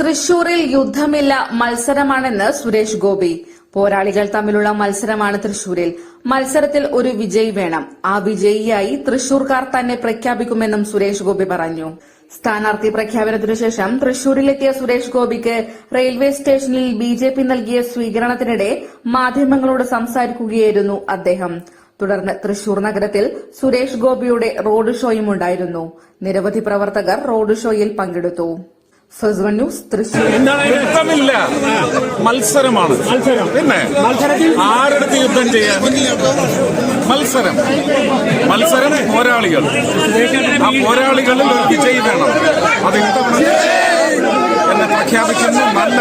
തൃശൂരിൽ യുദ്ധമില്ല മത്സരമാണെന്ന് സുരേഷ് ഗോപി. പോരാളികൾ തമ്മിലുള്ള മത്സരമാണ് തൃശൂരിൽ. മത്സരത്തിൽ ഒരു വിജയി വേണം. ആ വിജയിയായി തൃശൂർക്കാർ തന്നെ പ്രഖ്യാപിക്കുമെന്നും സുരേഷ് ഗോപി പറഞ്ഞു. സ്ഥാനാർത്ഥി പ്രഖ്യാപനത്തിനു ശേഷം തൃശൂരിലെത്തിയ സുരേഷ് ഗോപിക്ക് റെയിൽവേ സ്റ്റേഷനിൽ ബി ജെ പി നൽകിയ സ്വീകരണത്തിനിടെ മാധ്യമങ്ങളോട് സംസാരിക്കുകയായിരുന്നു അദ്ദേഹം. തുടർന്ന് തൃശൂർ നഗരത്തിൽ സുരേഷ് ഗോപിയുടെ റോഡ് ഷോയും ഉണ്ടായിരുന്നു. നിരവധി പ്രവർത്തകർ റോഡ് ഷോയിൽ പങ്കെടുത്തു. തൃശൂർ യുദ്ധമില്ല മത്സരമാണ്. പിന്നെ ആരെടുത്ത് യുദ്ധം ചെയ്യാൻ? മത്സരം. മത്സരം പോരാളികൾ. ആ പോരാളികളിൽ ഒരു വിജയി വേണം അത് ഇത്തവണ എന്നെ പ്രഖ്യാപിക്കുന്നു. നല്ല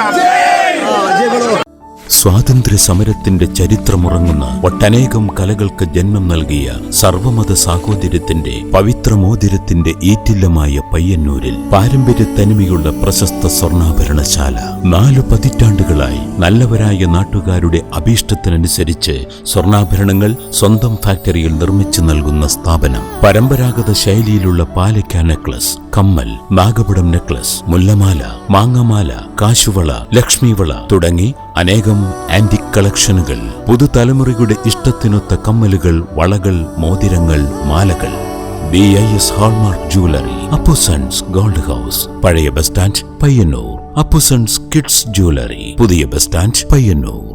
സ്വാതന്ത്ര്യ സമരത്തിന്റെ ചരിത്രമുറങ്ങുന്ന ഒട്ടനേകം കലകൾക്ക് ജന്മം നൽകിയ സർവമത സാഹോദര്യത്തിന്റെ പവിത്രമോതിരത്തിന്റെ ഈറ്റില്ലമായ പയ്യന്നൂരിൽ പാരമ്പര്യ തനിമയുള്ള പ്രശസ്ത സ്വർണാഭരണശാല. നാലു പതിറ്റാണ്ടുകളായി നല്ലവരായ നാട്ടുകാരുടെ അഭീഷ്ടത്തിനനുസരിച്ച് സ്വർണാഭരണങ്ങൾ സ്വന്തം ഫാക്ടറിയിൽ നിർമ്മിച്ചു നൽകുന്ന സ്ഥാപനം. പരമ്പരാഗത ശൈലിയിലുള്ള പാലക്ക നെക്ലസ് കമ്മൽ നാഗപടം നെക്ലസ് മുല്ലമാല മാങ്ങമാല കാശുവള ലക്ഷ്മിവള തുടങ്ങി അനേകം ആന്റിക് കളക്ഷനുകൾ പുതുതലമുറയുടെ ഇഷ്ടത്തിനൊത്ത കമ്മലുകൾ വളകൾ മോതിരങ്ങൾ മാലകൾ. B I S hallmark jewellery Appu sons gold house പഴയ bus stand Payyanur Appu sons kids jewellery പുതിയ ബസ് സ്റ്റാൻഡ് പയ്യന്നൂർ